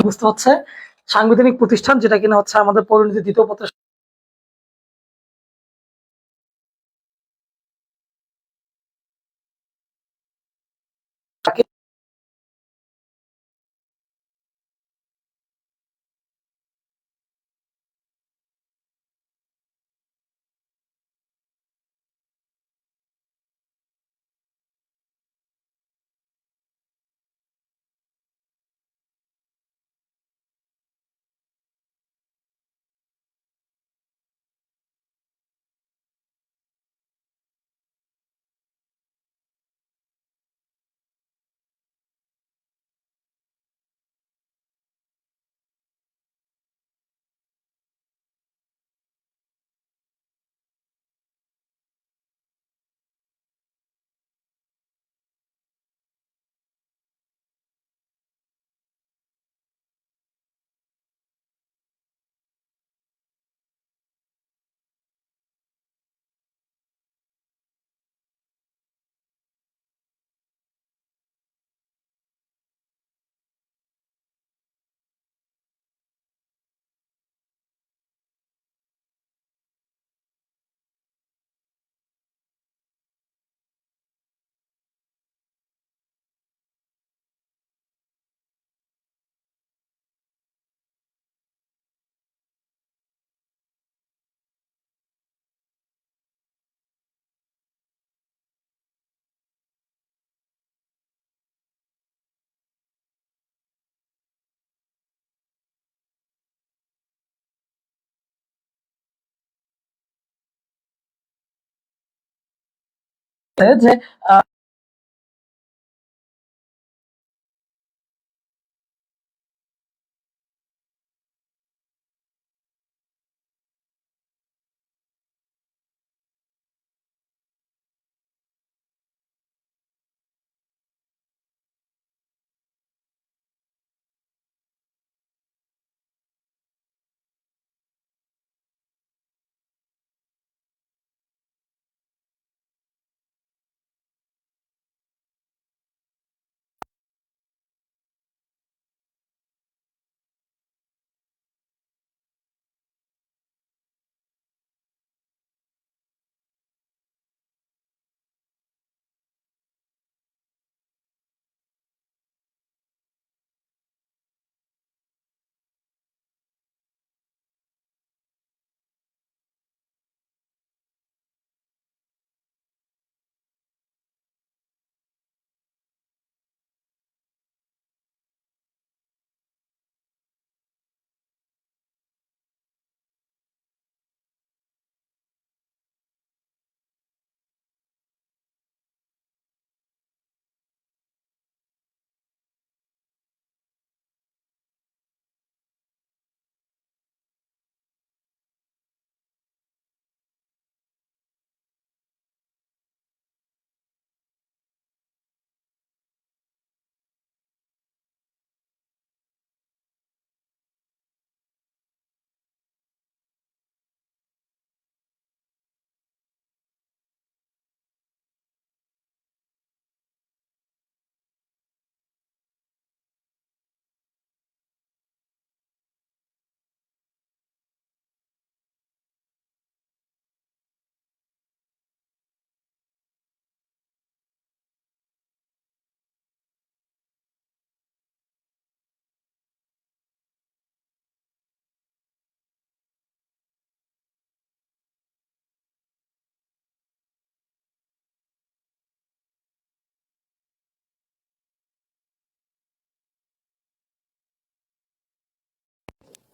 বুঝতে হচ্ছে সাংবিধানিক প্রতিষ্ঠান যেটা কিনা হচ্ছে আমাদের পরিণতি দ্বিতীয় পত্র যে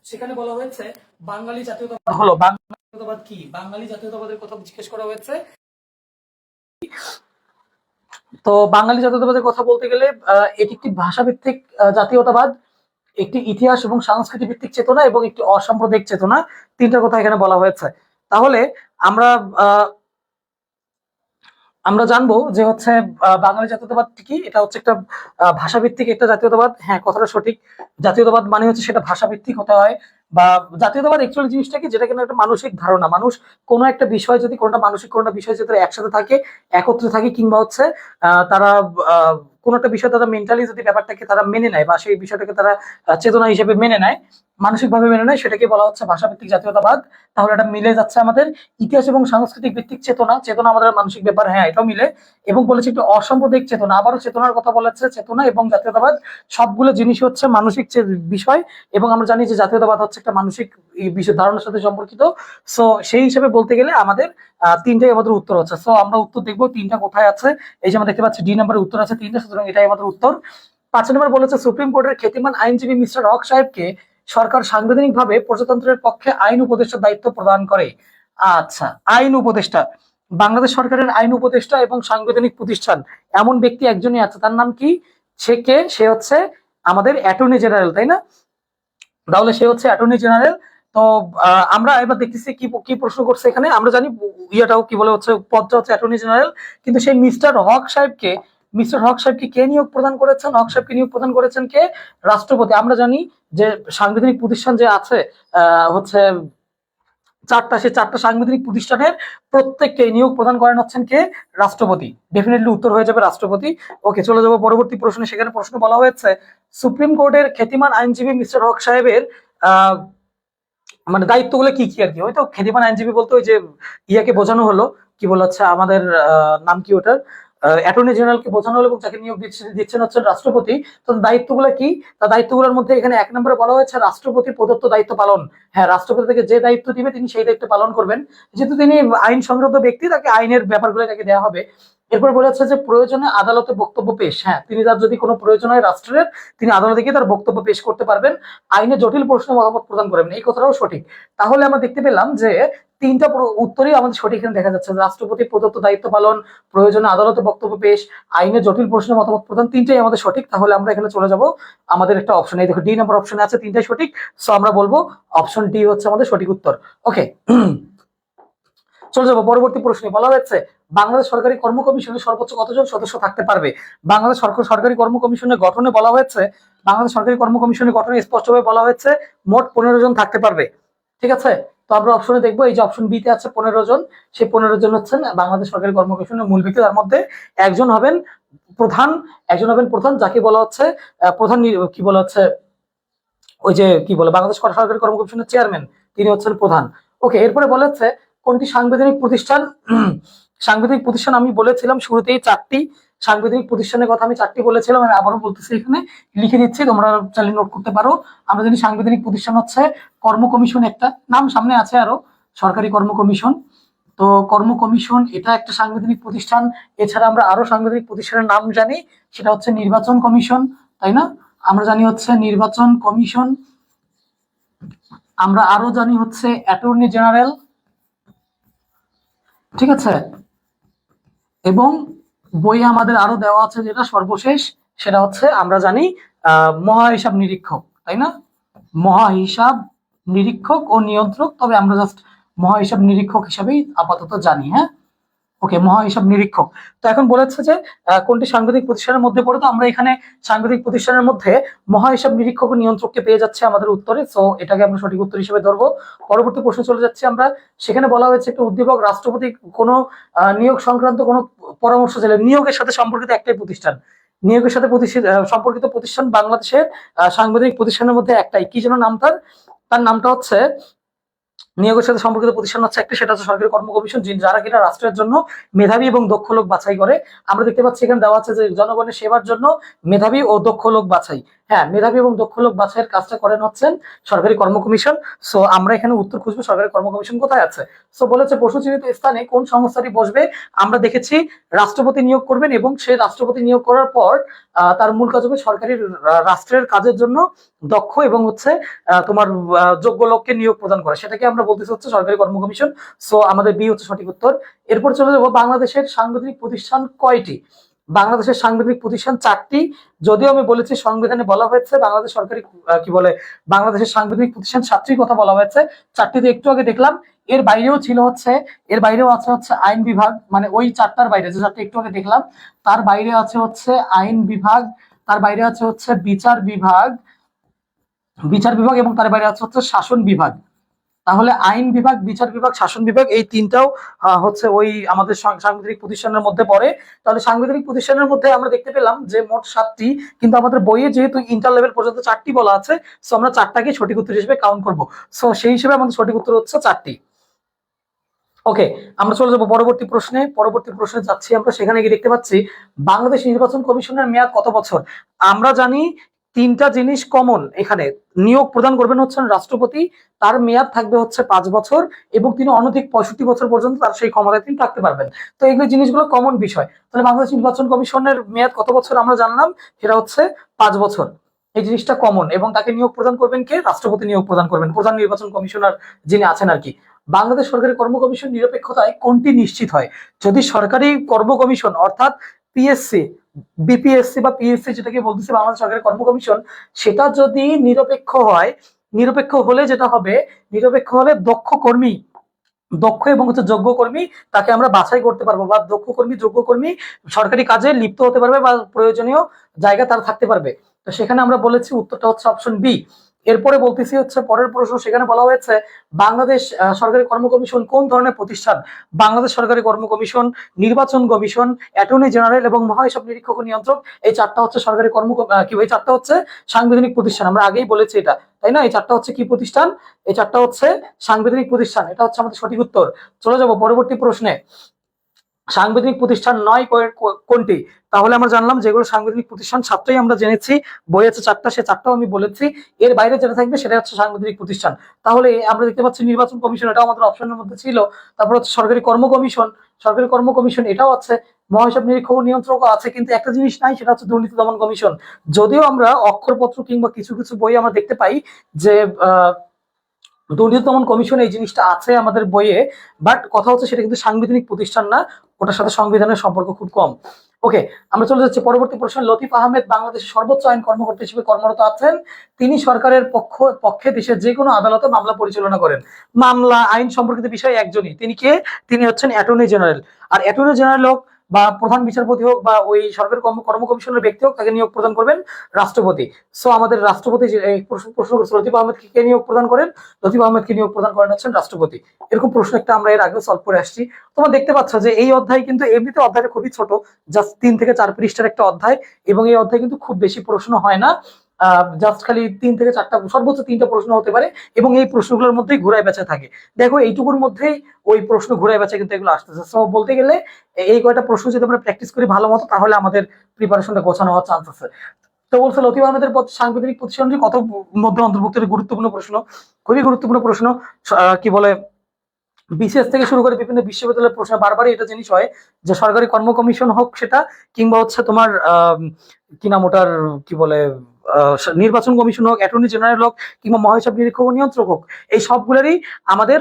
সেখানে বলা হয়েছে বাঙালি জাতীয়তাবাদ হলো জাতীয়তাবাদ কি? বাঙালি জাতীয়তাবাদের কথা জিজ্ঞেস করা হয়েছে। তো বাঙালি জাতীয়তাবাদের কথা বলতে গেলে আহ, এটি একটি ভাষাভিত্তিক জাতীয়তাবাদ একটি ইতিহাস এবং সংস্কৃতি ভিত্তিক চেতনা এবং একটি অসাম্প্রদায়িক চেতনা। তিনটার কথা এখানে বলা হয়েছে। তাহলে আমরা আহ, আমরা জানব যে হচ্ছে বাঙালি জাতীয়তাবাদ কি? এটা হচ্ছে একটা ভাষাভিত্তিক একটা জাতীয়তাবাদ। হ্যাঁ কথাটা সঠিক। জাতীয়তাবাদ মানে হচ্ছে সেটা ভাষাভিত্তিক হতে হয়। বা জাতীয়তাবাদ অ্যাকচুয়ালি জিনিসটা কি? যেটা কিনা একটা মানসিক ধারণা। মানুষ কোনো একটা বিষয় যদি, কোনটা মানসিক, কোনটা বিষয় যদি একসাথে থাকে, একত্রে থাকে, কিংবা হচ্ছে তারা কোন একটা বিষয় তারা মেন্টালি যদি ব্যাপারটাকে তারা মেনে নেয় বা সেই বিষয়টাকে তারা চেতনা হিসেবে মেনে নেয় মানসিকভাবে মেনে নেয়, সেটাকে বলা হচ্ছে ভাষাভিত্তিক জাতীয়তাবাদ। তাহলে এটা মিলে যাচ্ছে আমাদের ইতিহাস এবং সাংস্কৃতিক ভিত্তিক চেতনা। চেতনা আমাদের মানসিক ব্যাপার হ্যাঁ এটাও মিলে। এবং বলেছে একটু অসাম্প্রদায়িক চেতনা, আবারও চেতনার কথা বলেছে, চেতনা এবং জাতীয়তাবাদ সবগুলো জিনিস হচ্ছে মানসিক বিষয়। এবং আমরা জানি যে জাতীয়তাবাদ হচ্ছে একটা মানসিক বিষয়, ধারণার সাথে সম্পর্কিত। সো সেই হিসেবে বলতে গেলে আমাদের তিনটাই আমাদের উত্তর হচ্ছে। সো আমরা উত্তর দেখব, তিনটা কোথায় আছে। এই যে আমরা দেখতে পাচ্ছি, ডি নাম্বারের উত্তর আছে, তিনটা, সুতরাং এটাই আমাদের উত্তর। পাঁচ নম্বর বলেছে, সুপ্রিম কোর্টের খ্যাতিমান আইনজীবী মিস্টার হক সাহেবকে সরকার সাংবিধানিকভাবে প্রজাতন্ত্রের পক্ষে আইন উপদেষ্টার দায়িত্ব প্রদান করে। আচ্ছা আইন উপদেষ্টা। বাংলাদেশ সরকারের আইন উপদেষ্টা এবং সাংবিধানিক প্রতিষ্ঠান। এমন ব্যক্তি একজনই আছে, তার নাম কি? সে কে? সে হচ্ছে আমাদের অ্যাটর্নি জেনারেল, তাই না? তাহলে সে হচ্ছে অ্যাটর্নি জেনারেল। তো আমরা এবার দেখতেছি কি কি প্রশ্ন করছে এখানে। আমরা জানি ইয়েটাও কি বলে হচ্ছে, পদটা হচ্ছে অ্যাটর্নি জেনারেল। কিন্তু সেই মিস্টার হক সাহেবকে মিস্টার হক সাহেবকে কে নিয়োগ প্রদান করেছেন? হক সাহেবকে নিয়োগ প্রদান করেছেন কে? রাষ্ট্রপতি। আমরা জানি যে সাংবিধানিক প্রতিষ্ঠান যে আছে হচ্ছে চারটা সে চারটা সাংবিধানিক প্রতিষ্ঠানের প্রত্যেককে নিয়োগ প্রদান করেন হচ্ছেন কে? রাষ্ট্রপতি। ডেফিনেটলি উত্তর হয়ে যাবে রাষ্ট্রপতি। ওকে চলে যাব পরবর্তী প্রশ্নে। সেখানে প্রশ্ন বলা হয়েছে, সুপ্রিম কোর্টের খ্যাতিমান আইনজীবী মিস্টার হক সাহেবের মানে দায়িত্বগুলো কি কি আর কি হয়তো খ্যাতিমান আইনজীবী বলতে ওই যে ইয়াকে বোঝানো হলো, কি বলা হচ্ছে আমাদের নাম কি ওটার? অ্যাটর্নি জেনারেলকে বোঝানো হলো এবং যাকে নিয়োগ দিচ্ছে, দিচ্ছেন হচ্ছেন রাষ্ট্রপতি। তো দায়িত্বগুলো কি? তার দায়িত্বগুলোর মধ্যে এখানে এক নম্বরে বলা হয়েছে, রাষ্ট্রপতি প্রদত্ত দায়িত্ব পালন। হ্যাঁ রাষ্ট্রপতি থেকে যে দায়িত্ব দিবে, তিনি সেই দায়িত্ব পালন করবেন। যেহেতু তিনি আইন সংক্রান্ত ব্যক্তি, তাকে আইনের ব্যাপারগুলো তাকে দেওয়া হবে। এরপর বলা হচ্ছে যে প্রয়োজনে আদালতে বক্তব্য পেশ। হ্যাঁ তিনি তার যদি কোনো প্রয়োজন হয় রাষ্ট্রের, তিনি আদালতে গিয়ে তার বক্তব্য পেশ করতে পারবেন। আইনে জটিল প্রশ্ন মতামত প্রদান করবেন এই কথাটাও সঠিক। তাহলে আমরা দেখতে পেলাম যে তিনটা উত্তরই আমাদের সঠিক এখানে দেখা যাচ্ছে। রাষ্ট্রপতি প্রদত্ত দায়িত্ব পালন, প্রয়োজনে আদালতে বক্তব্য পেশ, আইনে জটিল প্রশ্ন মতামত প্রদান, তিনটাই আমাদের সঠিক। তাহলে আমরা এখানে চলে যাব। আমাদের একটা অপশন, এই দেখো ডি নাম্বার অপশনে আছে তিনটাই সঠিক। সো আমরা বলব অপশন ডি হচ্ছে আমাদের সঠিক উত্তর। ওকে চলে যাব, পরবর্তী প্রশ্নে বলা হয়েছে বাংলাদেশ সরকারি কর্ম কমিশনে সর্বোচ্চ কতজন সদস্য থাকতে পারবে? বাংলাদেশ সরকার সরকারি কর্ম কমিশনের গঠনে বলা হয়েছে, বাংলাদেশ সরকারি কর্ম কমিশনের গঠনে স্পষ্টভাবে বলা হয়েছে, মোট পনেরো জন থাকতে পারবে। ঠিক আছে? তো আমরা অপশনে দেখব, এই যে অপশন বি তে আছে পনেরো জন, সেই পনেরো জন হচ্ছেন বাংলাদেশ সরকারি কর্ম কমিশনের মূল ব্যক্তি। তার মধ্যে একজন হবেন প্রধান, একজন হবেন প্রধান, যাকে বলা হচ্ছে প্রধান কি বলা হচ্ছে, ওই যে কি বলে, বাংলাদেশ সরকারি কর্ম কমিশনের চেয়ারম্যান তিনি হচ্ছেন প্রধান। ওকে এরপরে বলা হচ্ছে কোনটি সাংবিধানিক প্রতিষ্ঠান? সাংবিধানিক প্রতিষ্ঠান আমি বলেছিলাম শুরুতেই চারটি। সাংবিধানিক প্রতিষ্ঠানের কথা আমি চারটি বলেছিলাম, আমি আবারও বলতেছি এখানে। লিখে দিচ্ছি, তোমরা চাইলে নোট করতে পারো। আমরা জানি সাংবিধানিক প্রতিষ্ঠান হচ্ছে কর্ম কমিশন একটা। নাম সামনে আছে আরও, সরকারি কর্ম কমিশন। তো কর্ম কমিশন, এটা একটা সাংবিধানিক প্রতিষ্ঠান। এছাড়া আমরা আরও সাংবিধানিক প্রতিষ্ঠানের নাম জানি, সেটা হচ্ছে নির্বাচন কমিশন, তাই না? আমরা জানি হচ্ছে নির্বাচন কমিশন। আমরা আরও জানি হচ্ছে অ্যাটর্নি জেনারেল। ঠিক আছে? এবং বই আমাদের আরও দেওয়া আছে যেটা সর্বশেষ, সেটা হচ্ছে আমরা জানি মহা হিসাব নিরীক্ষক, তাই না? মহা হিসাব নিরীক্ষক ও নিয়ন্ত্রক, তবে আমরা জাস্ট মহা হিসাব নিরীক্ষক হিসাবেই আপাতত জানি হ্যাঁ? ওকে, মহা হিসাব নিরীক্ষক। তো এখন বলেছে যে কোনটি সাংবাদিক প্রতিষ্ঠানের মধ্যে পড়ে? তো আমরা এখানে সাংবাদিক প্রতিষ্ঠানের মধ্যে মহা হিসাব নিরীক্ষক নিয়ন্ত্রককে পেয়ে যাচ্ছে আমাদের উত্তরে। সো, এটাকে আমরা সঠিক উত্তর হিসেবে ধরবো। পরবর্তী প্রশ্ন চলে যাচ্ছে আমরা। সেখানে বলা হয়েছে একটা উদ্দীপক, রাষ্ট্রপতি কোনো নিয়োগ সংক্রান্ত কোনো পরামর্শ চাইলে নিয়োগের সাথে সম্পর্কিত একটাই প্রতিষ্ঠান। নিয়োগের সাথে প্রতিষ্ঠিত সম্পর্কিত প্রতিষ্ঠান বাংলাদেশের সাংবিধানিক প্রতিষ্ঠানের মধ্যে একটাই। কি যেন নাম তার? তার নামটা হচ্ছে নিয়োগের সাথে সম্পর্কিত প্রতিষ্ঠান হচ্ছে একটা, সেটা হচ্ছে সরকারি কর্ম কমিশন যারা কিনা রাষ্ট্রের জন্য মেধাবী এবং দক্ষ লোক বাছাই করে। আমরা দেখতে পাচ্ছি এখানে দেওয়া আছে যে জনগণের সেবার জন্য মেধাবী ও দক্ষ লোক বাছাই। হ্যাঁ মেধাবী এবং দক্ষ লোক বাছাইয়ের কাজটা করেন হচ্ছেন সরকারি কর্ম কমিশন। সো, আমরা এখানে উত্তর খুঁজবো সরকারি কর্ম কমিশন কোথায় আছে। সো, বলেছে প্রশ্নচিহ্নিত স্থানে কোন সংস্থাটি বসবে, আমরা দেখেছি রাষ্ট্রপতি নিয়োগ করবেন এবং সে রাষ্ট্রপতি নিয়োগ করার পর তার মূল কাজ হবে সরকারি রাষ্ট্রের কাজের জন্য দক্ষ এবং হচ্ছে তোমার যোগ্য লোককে নিয়োগ প্রদান করা। সেটাকে আমরা বলতেছি হচ্ছে সরকারি কর্ম কমিশন সো আমাদের বি হচ্ছে সঠিক উত্তর। এরপর চলে যাব বাংলাদেশের সাংবিধানিক প্রতিষ্ঠান কয়টি? বাংলাদেশের সাংবিধানিক প্রতিষ্ঠান চারটি। যদিও আমি বলেছি সংবিধানে বলা হয়েছে বাংলাদেশ সরকারি কি বলে, বাংলাদেশের সাংবিধানিক প্রতিষ্ঠান সাতটির কথা বলা হয়েছে। চারটিতে একটু আগে দেখলাম। এর বাইরেও ছিল হচ্ছে, এর বাইরেও আছে হচ্ছে আইন বিভাগ মানে ওই চারটার বাইরে, যে চারটি একটু আগে দেখলাম। তার বাইরে আছে হচ্ছে আইন বিভাগ, তার বাইরে আছে হচ্ছে বিচার বিভাগ বিচার বিভাগ এবং তার বাইরে আছে হচ্ছে শাসন বিভাগ। তাহলে আইন বিভাগ, বিচার বিভাগ, শাসন বিভাগ এই তিনটাও হচ্ছে ওই আমাদের সাংবিধানিক প্রতিষ্ঠানের মধ্যে পড়ে। তাহলে সাংবিধানিক প্রতিষ্ঠানের মধ্যে আমরা দেখতে পেলাম যে মোট সাতটি, কিন্তু আমাদের বইয়ে যেহেতু ইন্টার লেভেল পর্যন্ত চারটি বলা আছে সো আমরা চারটাকে সঠিক উত্তর হিসেবে কাউন্ট করব। সো সেই হিসেবে আমাদের সঠিক উত্তর হচ্ছে চারটি। ওকে আমরা চলে যাব পরবর্তী প্রশ্নে। পরবর্তী প্রশ্নে যাচ্ছি আমরা, সেখানে গিয়ে দেখতে পাচ্ছি বাংলাদেশ নির্বাচন কমিশনের মেয়াদ কত বছর? আমরা জানি তিনটা জিনিস কমন এখানে। নিয়োগ প্রদান করবেন হচ্ছেন রাষ্ট্রপতি, তার মেয়াদ থাকবে হচ্ছে পাঁচ বছর এবং তিনি অনধিক পঁয়ষট্টি বছর পর্যন্ত তার সেই ক্ষমতায় তিনি থাকতে পারবেন। তো এইগুলো জিনিসগুলো কমন বিষয়। তাহলে বাংলাদেশ নির্বাচন কমিশনের মেয়াদ কত বছর আমরা জানলাম? সেটা হচ্ছে পাঁচ বছর। এই জিনিসটা কমন এবং তাকে নিয়োগ প্রদান করবেন কে? রাষ্ট্রপতি নিয়োগ প্রদান করবেন। প্রধান নির্বাচন কমিশনার যিনি আছেন আর কি। বাংলাদেশ সরকারি কর্ম কমিশন নিরপেক্ষতায় কোনটি নিশ্চিত হয়? যদি সরকারি কর্ম কমিশন অর্থাৎ পিএসসি বিপিএসসি বা পিএসসি যেটাকে বলতেছে বাংলাদেশ সরকারের কর্ম কমিশন, সেটা যদি নিরপেক্ষ হয়, নিরপেক্ষ হলে যেটা হবে, নিরপেক্ষ হলে দক্ষ কর্মী, দক্ষ এবং হচ্ছে যোগ্য কর্মী তাকে আমরা বাছাই করতে পারব বা দক্ষ কর্মী, যোগ্য কর্মী সরকারি কাজে লিপ্ত হতে পারবে বা প্রয়োজনীয় জায়গা তারা থাকতে পারবে। তো সেখানে আমরা বলেছি উত্তরটা হচ্ছে অপশন বি এরপরে বলতেছি হচ্ছে, পরের প্রশ্ন সেখানে বলা হয়েছে, বাংলাদেশ সরকারি কর্ম কমিশন কোন ধরনের প্রতিষ্ঠান? বাংলাদেশ সরকারি কর্ম কমিশন নির্বাচন কমিশন, অ্যাটর্নি জেনারেল এবং মহাহিসাব নিরীক্ষক নিয়ন্ত্রক, এই চারটা হচ্ছে সরকারি কর্ম কি, এই চারটা হচ্ছে সাংবিধানিক প্রতিষ্ঠান, আমরা আগেই বলেছি এটা, তাই না? এই চারটা হচ্ছে কি প্রতিষ্ঠান? এই চারটা হচ্ছে সাংবিধানিক প্রতিষ্ঠান, এটা হচ্ছে আমাদের সঠিক উত্তর। চলে যাব পরবর্তী প্রশ্নে। সাংবিধানিক প্রতিষ্ঠান নয় কোনটি? তাহলে আমরা জানলাম যেগুলো সাংবিধানিক প্রতিষ্ঠান সাতটাই আমরা জেনেছি বই আছে চারটা সে চারটাও আমি বলেছি। এর বাইরে যেটা থাকবে সেটা হচ্ছে সাংবিধানিক প্রতিষ্ঠান। তাহলে আমরা দেখতে পাচ্ছি নির্বাচন কমিশন এটাও আমাদের অপশনের মধ্যে ছিল। তারপর হচ্ছে সরকারি কর্ম কমিশন সরকারি কর্ম কমিশন এটাও আছে। মহাহিসাব নিরীক্ষক ও নিয়ন্ত্রকও আছে কিন্তু একটা জিনিস নাই সেটা হচ্ছে দুর্নীতি দমন কমিশন। যদিও আমরা অক্ষরপত্র কিংবা কিছু কিছু বই আমরা দেখতে পাই যে আহ, দুর্নীতি দমন কমিশন এই জিনিসটা আছে আমাদের বইয়ে বাট কথা হচ্ছে সেটা কিন্তু সাংবিধানিক প্রতিষ্ঠান না, ওটার সাথে সংবিধানের সম্পর্ক খুব কম। ওকে আমরা চলে যাচ্ছি পরবর্তী প্রশ্ন। লতিফ আহমেদ বাংলাদেশের সর্বোচ্চ আইন কর্মকর্তা হিসেবে কর্মরত আছেন। তিনি সরকারের পক্ষ, পক্ষে দেশের যে কোনো আদালতে মামলা পরিচালনা করেন। মামলা, আইন সম্পর্কিত বিষয়ে একজনই। তিনি কে? তিনি হচ্ছেন অ্যাটর্নি জেনারেল আর অ্যাটর্নি জেনারেল হোক বা প্রধান বিচারপতি হোক বা ওই সরকারি কর্ম কর্ম কমিশনের ব্যক্তি হোক তাকে নিয়োগ প্রদান করবেন রাষ্ট্রপতি। সো আমাদের রাষ্ট্রপতি প্রশ্ন করছে লতিফ আহমেদকে কে নিয়োগ প্রদান করেন? লতিফ আহমেদকে নিয়োগ প্রদান করেন হচ্ছেন রাষ্ট্রপতি। এরকম প্রশ্ন একটা আমরা এর আগেও সলভ করে আসছি। তোমরা দেখতে পাচ্ছ যে এই অধ্যায় কিন্তু এমনিতে অধ্যায়টা খুবই ছোট জাস্ট তিন থেকে চার পৃষ্ঠার একটা অধ্যায়, এবং এই অধ্যায় কিন্তু খুব বেশি প্রশ্ন হয় না। জাস্ট খালি তিন থেকে চারটা সর্বোচ্চ তিনটা প্রশ্ন হতে পারে এবং এই প্রশ্নগুলোর মধ্যেই ঘুরায় বেচা থাকে। দেখো এইটুকুর মধ্যেই ওই প্রশ্ন ঘুরায় বেচা কিন্তু এগুলো আসতেছে। সো বলতে গেলে এই কয়টা প্রশ্ন যদি আমরা প্র্যাকটিস করি ভালো মতো তাহলে আমাদের প্রিপারেশনটা গোছানো হওয়ার চান্স আছে। তো বলছে লতিফ আহমেদের সাংবিধানিক প্রতিষ্ঠানটি কত মধ্যে অন্তর্ভুক্ত? গুরুত্বপূর্ণ প্রশ্ন। খুবই গুরুত্বপূর্ণ প্রশ্ন। কি বলে? বিশেষ থেকে শুরু করে বিভিন্ন বিশ্ববিদ্যালয়ের প্রশ্ন বারবারই এটা জিনিস হয় যে সরকারি কর্ম কমিশন হোক সেটা কিংবা হচ্ছে তোমার আহ, কি নাম ওটার কি বলে নির্বাচন কমিশন হোক অ্যাটর্নি জেনারেল হোক, কিংবা মহাহিসাব নিরীক্ষক নিয়ন্ত্রক হোক, এই সবগুলোরই আমাদের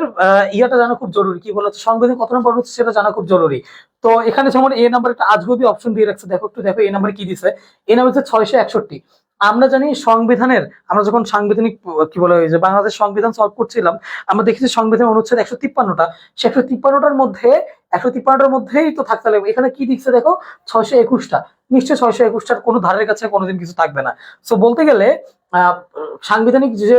ইয়াটা জানা খুব জরুরি। কি বলে হচ্ছে সংবিধান কত নম্বর হচ্ছে সেটা জানা খুব জরুরি। তো এখানে যেমন এ নাম্বার একটা আজগবি অপশন দিয়ে রাখছে, দেখো একটু দেখো এ নাম্বার কি দিছে? এ নাম্বার হচ্ছে ছয়শো একষট্টি। আমরা জানি সংবিধানের, আমরা যখন সাংবিধানিক, কি বলে যে বাংলাদেশ সংবিধান সলভ করছিলাম, আমরা দেখেছি সংবিধান অনুচ্ছেদ একশো তিপ্পান্নটা। সে একশো তিপ্পান্নটার মধ্যে একশো তিপ্পান্নটার মধ্যেই তো থাকতে লাগবে এখানে কি দিচ্ছে দেখো? ছয়শো একুশটা। নিশ্চয়ই ছয়শো একুশটার কোনো ধারের কাছে কোনোদিন কিছু থাকবে না। সো বলতে গেলে সাংবিধানিক যে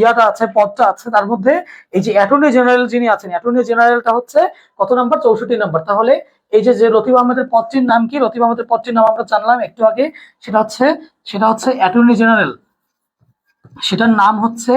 ইয়াটা আছে, পদটা আছে, তার মধ্যে এই যে অ্যাটর্নি জেনারেল যিনি আছেন, অ্যাটর্নি জেনারেলটা হচ্ছে কত নাম্বার? চৌষট্টি নাম্বার। তাহলে এই যে লতিফ আহমেদের পদটির নাম কি? লতিফ আহমেদের পদটির নাম আমরা জানলাম একটু আগে। সেটা হচ্ছে সেটা হচ্ছে অ্যাটর্নি জেনারেল। সেটার নাম হচ্ছে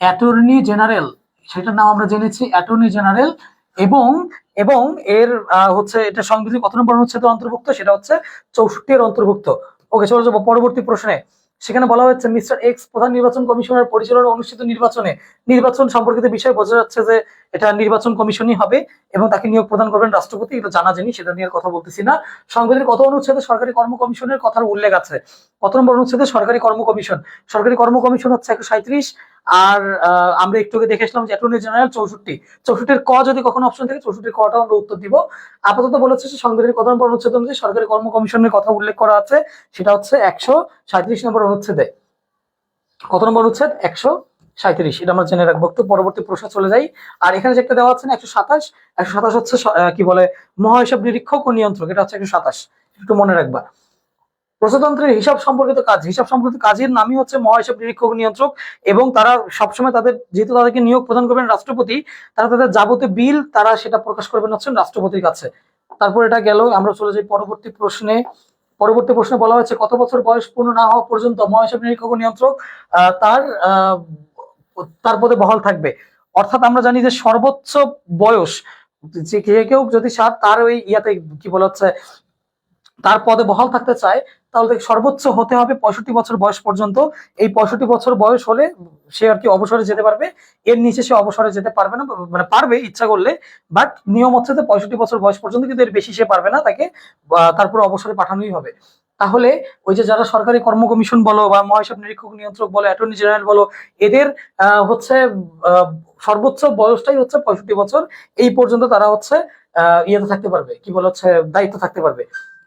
অ্যাটর্নি জেনারেল। সেটার নাম আমরা জেনেছি অ্যাটর্নি জেনারেল। এবং এবং এর হচ্ছে এটা সংবিধান কত নম্বর অনুচ্ছেদের অন্তর্ভুক্ত? সেটা হচ্ছে চৌষট্টি এর অন্তর্ভুক্ত। ওকে, চলে যাব পরবর্তী প্রশ্নে। সেখানে বলা হয়েছে মিস্টার এক্স প্রধান নির্বাচন কমিশনের পরিচালনা অনুষ্ঠিত নির্বাচনে, নির্বাচন সম্পর্কিত বিষয়ে বোঝা যাচ্ছে যে এটা নির্বাচন কমিশনই হবে এবং তাকে নিয়োগ প্রদান করবেন রাষ্ট্রপতি। এটা জানা জানি সেটা নিয়ে কথা বলতেছি না। সংবিধানের কত অনুচ্ছেদে সরকারি কর্ম কমিশনের কথার উল্লেখ আছে? কত নম্বর অনুচ্ছেদে সরকারি কর্ম কমিশন সরকারি কর্ম কমিশন হচ্ছে একশো সাঁত্রিশ আর আমরা একটু আগে দেখে যে অ্যাটর্নি জেনারেল চৌষট্টি। চৌষট্টির ক যদি কখনো অপশন থাকে, চৌষট্টির কটাও আমরা উত্তর দিব। আপাতত বলেছে যে সংবিধানের কত নম্বর অনুচ্ছেদ অনুযায়ী সরকারি কর্ম কমিশনের কথা উল্লেখ করা আছে। সেটা হচ্ছে একশো সাঁত্রিশ নম্বর অনুচ্ছেদে। কত নম্বর অনুচ্ছেদ? একশো সাঁত্রিশ এটা আমরা জেনে রাখব। পরবর্তী প্রশ্ন চলে যাই। আর এখানে যে একটা দেওয়া আছে না, একশো সাতাশ? একশো সাতাশ হচ্ছে কি বলে মহাহিসাব নিরীক্ষক ও নিয়ন্ত্রক। এটা হচ্ছে একশো সাতাশ। একটু মনে রাখবা। প্রজাতন্ত্রের হিসাব সম্পর্কিত কাজ। হিসাব সম্পর্কিত কাজের নামই হচ্ছে মহাহিসাব নিরীক্ষক নিয়ন্ত্রক এবং তারা সবসময় তাদের যেহেতু তাদেরকে নিয়োগ প্রদান করবেন রাষ্ট্রপতি, তারা তাদের যাবতীয় বিল তারা সেটা প্রকাশ করবেন হচ্ছেন রাষ্ট্রপতির কাছে। তারপর এটা গেল, আমরা চলে যাই পরবর্তী প্রশ্নে। পরবর্তী প্রশ্নে বলা হয়েছে, কত বছর বয়স পূর্ণ না হওয়া পর্যন্ত মহাহিসাব নিরীক্ষক নিয়ন্ত্রক তার তার পদে বহাল থাকবে। অর্থাৎ আমরা জানি যে সর্বোচ্চ বয়স, যে কেউ যদি সার, তার ওই ইয়াতে কি বলা হচ্ছে, তার পদে বহাল থাকতে চায় তাহলে সর্বোচ্চ হতে হবে পঁয়ষট্টি বছর বয়স পর্যন্ত। এই পঁয়ষট্টি বছর বয়স হলে সে আর কি অবসরে যেতে পারবে। এর নিচে সে অবসরে যেতে পারবে না মানে পারবে ইচ্ছা করলে বাট নিয়ম হচ্ছে যে পঁয়ষট্টি বছর বয়স পর্যন্ত কিন্তু এর বেশি সে পারবে না, তাকে তারপরে অবসরে পাঠানোই হবে। তাহলে ওই যে যারা সরকারি কর্ম কমিশন বলো বা মহাহিসাব নিরীক্ষক নিয়ন্ত্রক বলো অ্যাটর্নি জেনারেল বলো, এদের হচ্ছে সর্বোচ্চ বয়সটাই হচ্ছে পঁয়ষট্টি বছর। এই পর্যন্ত তারা হচ্ছে ইয়েতে থাকতে পারবে, কি বলে হচ্ছে, দায়িত্ব থাকতে পারবে।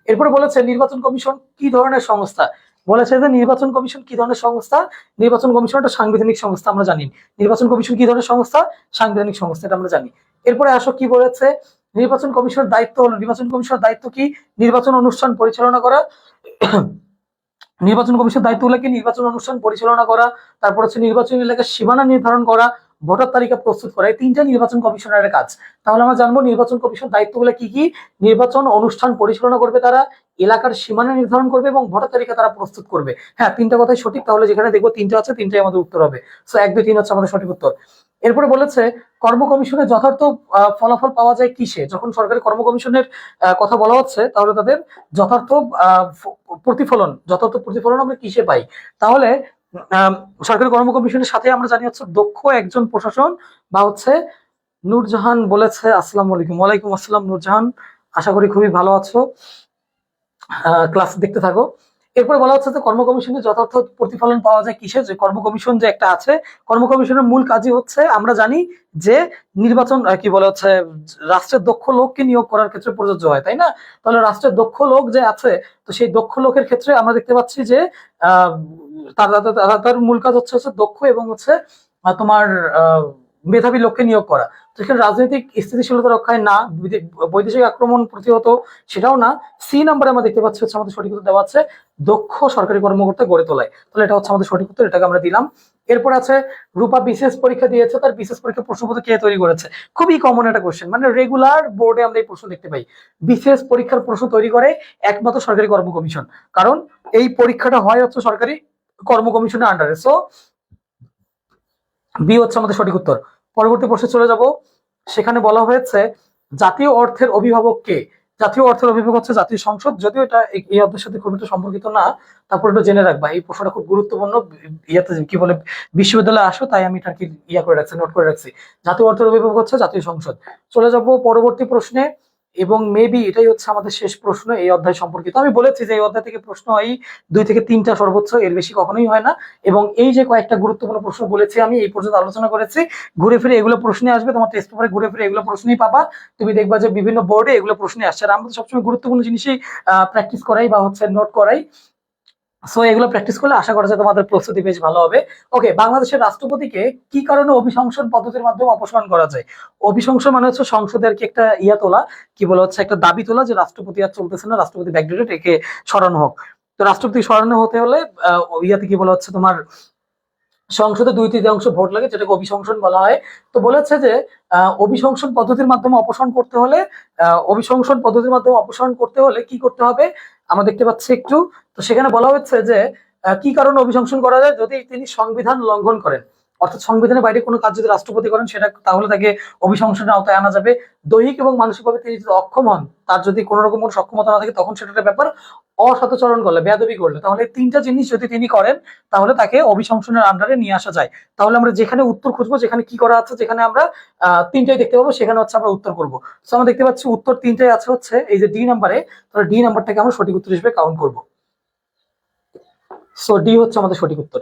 এরপরে বলেছে, নির্বাচন কমিশন কি ধরনের সংস্থা? বলেছে যে, নির্বাচন কমিশন কি ধরনের সংস্থা? নির্বাচন কমিশন একটা সাংবিধানিক সংস্থা, আমরা জানি। নির্বাচন কমিশন কি ধরনের সংস্থা? সাংবিধানিক সংস্থা, এটা আমরা জানি। এরপরে আসো কি বলেছে? নির্বাচন কমিশনের দায়িত্ব হলো নির্বাচন কমিশনের দায়িত্ব কি? নির্বাচন অনুষ্ঠান পরিচালনা করা। নির্বাচন কমিশনের দায়িত্ব হলো কি? নির্বাচন অনুষ্ঠান পরিচালনা করা। তারপর হচ্ছে নির্বাচনী এলাকার সীমানা নির্ধারণ করা। ভোটার তালিকা প্রস্তুত করা এই তিনটা নির্বাচন কমিশনারের কাজ। তাহলে আমরা জানব নির্বাচন কমিশন দায়িত্বগুলো কি কি? নির্বাচন অনুষ্ঠান পরিচালনা করবে তারা, এলাকার সীমানা নির্ধারণ করবে এবং ভোটার তালিকা তারা প্রস্তুত করবে। হ্যাঁ তিনটা কথাই সঠিক, তাহলে যেখানে দেখব তিনটা আছে, তিনটাই আমাদের উত্তর হবে। সো এক, দুই, তিন হচ্ছে আমাদের সঠিক উত্তর। এরপরে বলেছে, কর্ম কমিশনে যথার্থ ফলাফল পাওয়া যায় কিসে? যখন সরকারি কর্ম কমিশনের কথা বলা হচ্ছে, তাহলে তাদের যথার্থ প্রতিফলন যথার্থ প্রতিফলন আমরা কিসে পাই? তাহলে সরকারি কর্ম কমিশনের সাথে আমরা জানি হচ্ছে দক্ষ একজন প্রশাসন বা হচ্ছে নুরজাহান বলেছে, আসসালাম আলাইকুম। ওয়ালাইকুম আসসালাম নুরজাহান, আশা করি খুবই ভালো আছো। ক্লাস দেখতে থাকো। এরপরে বলা হচ্ছে যে কর্ম কমিশনের যথার্থ প্রতিফলন পাওয়া যায় কিসে যে কর্ম কমিশন যে একটা আছে, কর্ম কমিশনের মূল কাজই হচ্ছে, আমরা জানি যে নির্বাচন কি বলে হচ্ছে, রাষ্ট্রের দক্ষ লোককে নিয়োগ করার ক্ষেত্রে প্রযোজ্য হয়, তাই না? তাহলে রাষ্ট্রের দক্ষ লোক যে আছে, তো সেই দক্ষ লোকের ক্ষেত্রে আমরা দেখতে পাচ্ছি যে তার, তার- মূল কাজ হচ্ছে হচ্ছে দক্ষ এবং হচ্ছে তোমার মেধাবী লোককে নিয়োগ করা। তো এখানে রাজনৈতিক স্থিতিশীলতা রক্ষায় না বৈদেশিক আক্রমণ প্রতিহত সেটাও না, সি নাম্বারে আমরা দেখতে পাচ্ছি হচ্ছে আমাদের সঠিক উত্তর দেওয়া আছে, দক্ষ সরকারি কর্মকর্তা গড়ে তোলায়। তাহলে এটা হচ্ছে আমাদের সঠিক উত্তর, এটাকে আমরা দিলাম। এরপর আছে, রূপা বিশেষ পরীক্ষা দিয়েছে, তার বিশেষ পরীক্ষা প্রশ্নপত্র কে তৈরি করেছে? খুবই কমন একটা কোশ্চেন মানে রেগুলার বোর্ডে আমরা এই প্রশ্ন দেখতে পাই। বিশেষ পরীক্ষার প্রশ্ন তৈরি করে একমাত্র সরকারি কর্ম কমিশন, কারণ এই পরীক্ষাটা হয় হচ্ছে সরকারি কর্ম কমিশনের আন্ডারে সো বি হচ্ছে আমাদের সঠিক উত্তর। পরবর্তী প্রশ্নে চলে যাব। সেখানে বলা হয়েছে, জাতীয় অর্থের অভিভাবক কে? জাতীয় অর্থের অভিভাবক হচ্ছে জাতীয় সংসদ। যদিও এটা এই- অর্থের সাথে খুব একটা সম্পর্কিত না, তারপর একটু জেনে রাখবা। এই প্রশ্নটা খুব গুরুত্বপূর্ণ। ইয়াতে কি বলে, বিশ্ববিদ্যালয়ে আসো, তাই আমি এটা কি ইয়া করে রাখছি, নোট করে রাখছি। জাতীয় অর্থের অভিভাবক হচ্ছে জাতীয় সংসদ। চলে যাব পরবর্তী প্রশ্নে। এবং মেবি এটাই হচ্ছে আমাদের শেষ প্রশ্ন এই অধ্যায় সম্পর্কিত। আমি বলেছি যে এই অধ্যায় থেকে প্রশ্ন হয়, দুই থেকে তিনটা সর্বোচ্চ, এর বেশি কখনোই হয় না। এবং এই যে কয়েকটা গুরুত্বপূর্ণ প্রশ্ন বলেছি, আমি এই পর্যন্ত আলোচনা করেছি। ঘুরে ফিরে এগুলো প্রশ্নে আসবে, তোমার টেস্ট পেপারে ঘুরে ফিরে এগুলো প্রশ্নই পাবা। তুমি দেখবা যে বিভিন্ন বোর্ডে এগুলো প্রশ্নে আসছে আর আমরা সবসময় গুরুত্বপূর্ণ জিনিসই প্র্যাকটিস করাই বা হচ্ছে নোট করাই। সো এগুলো প্র্যাকটিস করলে আশা করা যায় তোমাদের প্রস্তুতি বেশ ভালো হবে। ওকে বাংলাদেশের রাষ্ট্রপতিকে কি কারণে অভিশংসন পদ্ধতির মাধ্যমে অপসারণ করা যায়? অভিশংসন মানে হচ্ছে সংসদে আর কি একটা ইয়া তোলা, কি বলা হচ্ছে একটা দাবি তোলা যে রাষ্ট্রপতি আর চলতেছে না, রাষ্ট্রপতি ব্যাকডেটেড একে সরানো হোক। তো রাষ্ট্রপতি সরানো হতে হলে ইয়াতে কি বলা হচ্ছে তোমার, সংসদে দুই তৃতীয়াংশ ভোট লাগে, যেটাকে অভিশংসন বলা হয়। তো বলেছে যে অভিশংসন পদ্ধতির মাধ্যমে অপসারণ করতে হলে অভিশংসন পদ্ধতির মাধ্যমে অপসারণ করতে হলে কি করতে হবে? আমরা দেখতে পাচ্ছি একটু। তো সেখানে বলা হচ্ছে যে কি কারণে অভিশংসন করা যায়? যদি তিনি সংবিধান লঙ্ঘন করেন। অর্থাৎ সংবিধানের বাইরে কোনো কাজ যদি রাষ্ট্রপতি করেন, সেটা তাহলে তাকে অভিশংসনের আওতায় আনা যাবে। দৈহিক এবং মানসিকভাবে তিনি যদি অক্ষম হন, তার যদি কোনো রকম কোনো সক্ষমতা না থাকে, তখন সেটা একটা ব্যাপার অসতচরণ করলে, বেয়াদবি করলে। তাহলে তিনটা জিনিস যদি তিনি করেন, তাহলে তাকে অভিশংসনের আন্ডারে নিয়ে আসা যায়। তাহলে আমরা যেখানে উত্তর খুঁজবো, যেখানে কি করা আছে, যেখানে আমরা তিনটাই দেখতে পাবো, সেখানে হচ্ছে আমরা উত্তর করব। তো আমরা দেখতে পাচ্ছি উত্তর তিনটাই আছে হচ্ছে, এই যে ডি নাম্বারে, তাহলে ডি নাম্বারটাকে আমরা সঠিক উত্তর হিসেবে কাউন্ট করব। সো ডি হচ্ছে আমাদের সঠিক উত্তর।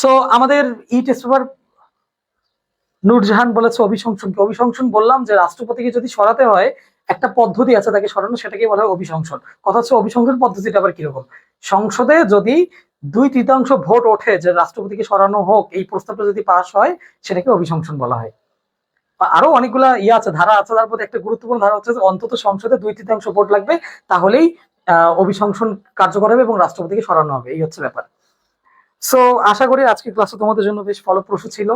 সো আমাদের ই টেস্ট পেপার নূরজাহান বলেছে অভিশংসন কি অভিশংসন বললাম যে রাষ্ট্রপতিকে যদি সরাতে হয় একটা পদ্ধতি আছে তাকে সরানো সেটাকে বলা হয় অভিশংসন। কথা হচ্ছে অভিশংসন পদ্ধতিটা আবার কীরকম? সংসদে যদি দুই তৃতীয়াংশ ভোট ওঠে যে রাষ্ট্রপতিকে সরানো হোক এই প্রস্তাবটা যদি পাশ হয় সেটাকে অভিশংসন বলা হয়। আরও অনেকগুলা ইয়ে আছে ধারা আছে তার মধ্যে একটা গুরুত্বপূর্ণ ধারা হচ্ছে অন্তত সংসদে দুই তৃতীয়াংশ ভোট লাগবে তাহলেই আহ, অভিশংসন কার্যকর হবে এবং রাষ্ট্রপতিকে সরানো হবে। এই হচ্ছে ব্যাপার। সো আশা করি আজকে ক্লাসটা তোমাদের জন্য বেশ ফলপ্রসূ ছিল।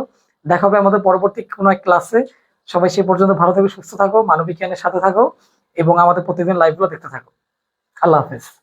দেখা হবে আমাদের পরবর্তী কোনো এক ক্লাসে সবাই সে পর্যন্ত ভালো থাকো, সুস্থ থাকো, মানবিক জ্ঞানের সাথে থাকো এবং আমাদের প্রতিদিন লাইভগুলো দেখতে থাকো। আল্লাহ হাফেজ।